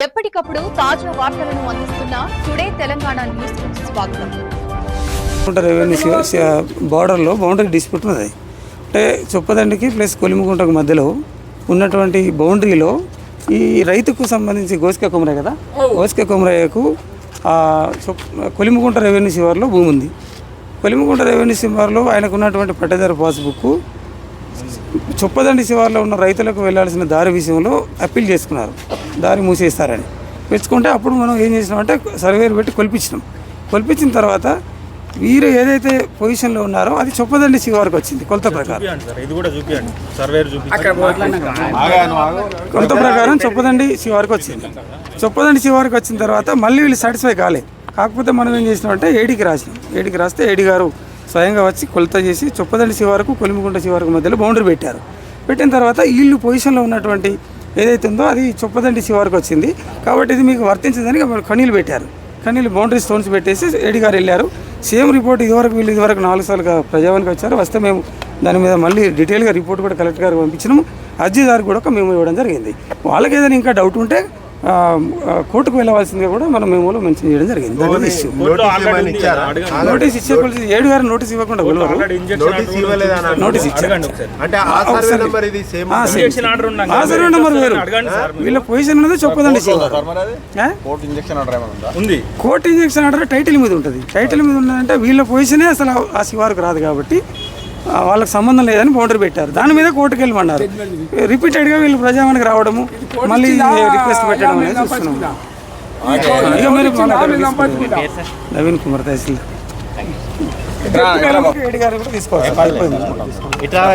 ఎప్పటికప్పుడు తాజా వార్తలను అందిస్తున్న టుడే తెలంగాణ న్యూస్ స్వాగతం. రెవెన్యూ బార్డర్లో బౌండరీ డిస్ప్యూట్ ఉన్నది. అంటే చొప్పదండికి ప్లస్ కొలిమిగుంటకు మధ్యలో ఉన్నటువంటి బౌండరీలో ఈ రైతుకు సంబంధించి గోసిక కొమరయ్య కదా? గోసిక కొమరయ్యకు కొలిమిగుంట రెవెన్యూ శివార్లో భూమి ఉంది. కొలిమిగుంట రెవెన్యూ శివార్లో ఆయనకు ఉన్నటువంటి పట్టేదారు పాస్బుక్ చొప్పదండి శివార్లో ఉన్న రైతులకు వెళ్ళాల్సిన దారి విషయంలో అప్పీల్ చేసుకున్నారు. దారి మూసేస్తారని. పెంచుకుంటే అప్పుడు మనం ఏం చేసినామంటే సర్వేర్ పెట్టి కొలిపించినాం. కొలిపించిన తర్వాత వీరు ఏదైతే పొజిషన్లో ఉన్నారో అది చొప్పదండి శివారికి వచ్చింది కొలత ప్రకారం. కొలత ప్రకారం చొప్పదండి శివారికి వచ్చింది. చొప్పదండి శివారికి వచ్చిన తర్వాత మళ్ళీ వీళ్ళు సాటిస్ఫై కాలే. కాకపోతే మనం ఏం చేసినామంటే ఏడీకి రాసినాం. ఏడీకి రాస్తే ఏడీ గారు స్వయంగా వచ్చి కొలత చేసి చొప్పదండి శివారకు కొలిమిగుంట శివారకు మధ్యలో బౌండరీ పెట్టారు. పెట్టిన తర్వాత వీళ్ళు పొజిషన్లో ఉన్నటువంటి ఏదైతే ఉందో అది చొప్పదండి శివారికి వచ్చింది. కాబట్టి ఇది మీకు వర్తించదని మరి కనీలు పెట్టారు. కనీలు బౌండరీ స్టోన్స్ పెట్టేసి ఏడి గారు వెళ్ళారు. సేమ్ రిపోర్ట్ ఇదివరకు వీళ్ళు ఇదివరకు నాలుగు సార్లుగా ప్రజావానికి వచ్చారు. వస్తే మేము దాని మీద మళ్ళీ డీటెయిల్గా రిపోర్ట్ కూడా కలెక్టర్ గారికి పంపించినాము. అర్జీదారు కూడా ఒక మేము ఇవ్వడం జరిగింది. వాళ్ళకి ఏదైనా ఇంకా డౌట్ ఉంటే కోర్టుకు వెళ్ళవలసిందిగా కూడా మనం మేమోలో మెన్షన్ చేయడం జరిగింది. నోటీస్ ఇచ్చే ఏడు గారు నోటీస్ ఇవ్వకుండా నోటీస్ ఆ సర్వే నెంబర్ ఇది సేమ్ ఆ, same. ఇంజెక్షన్ ఆర్డర్ ఉన్నాం ఆ సర్వే నెంబర్ వేరు. వీళ్ళ పొజిషన్ అనేది చెప్పదండి కోర్టు ఇంజక్షన్ ఆర్డర్ ఏమైనా ఉందా? ఉంది. కోర్టు ఇంజక్షన్ ఆర్డర్ టైటిల్ మీద ఉంటుంది. టైటిల్ మీద ఉన్నదంటే వీళ్ళ పొజిషనే అసలు ఆ- శివారికి రాదు కాబట్టి వాళ్ళకి సంబంధం లేదని బౌండరీ పెట్టారు దాని మీద కోర్టుకు వెళ్ళమన్నారు రిపీటెడ్గా వీళ్ళు ప్రజావానికి రావడము మళ్ళీ రిక్వెస్ట్ పెట్టడం అనేది చూస్తున్నాం. నవీన్ కుమార్ తహసీల్దార్ ఏడు గారు కూడా తీసుకోవాలి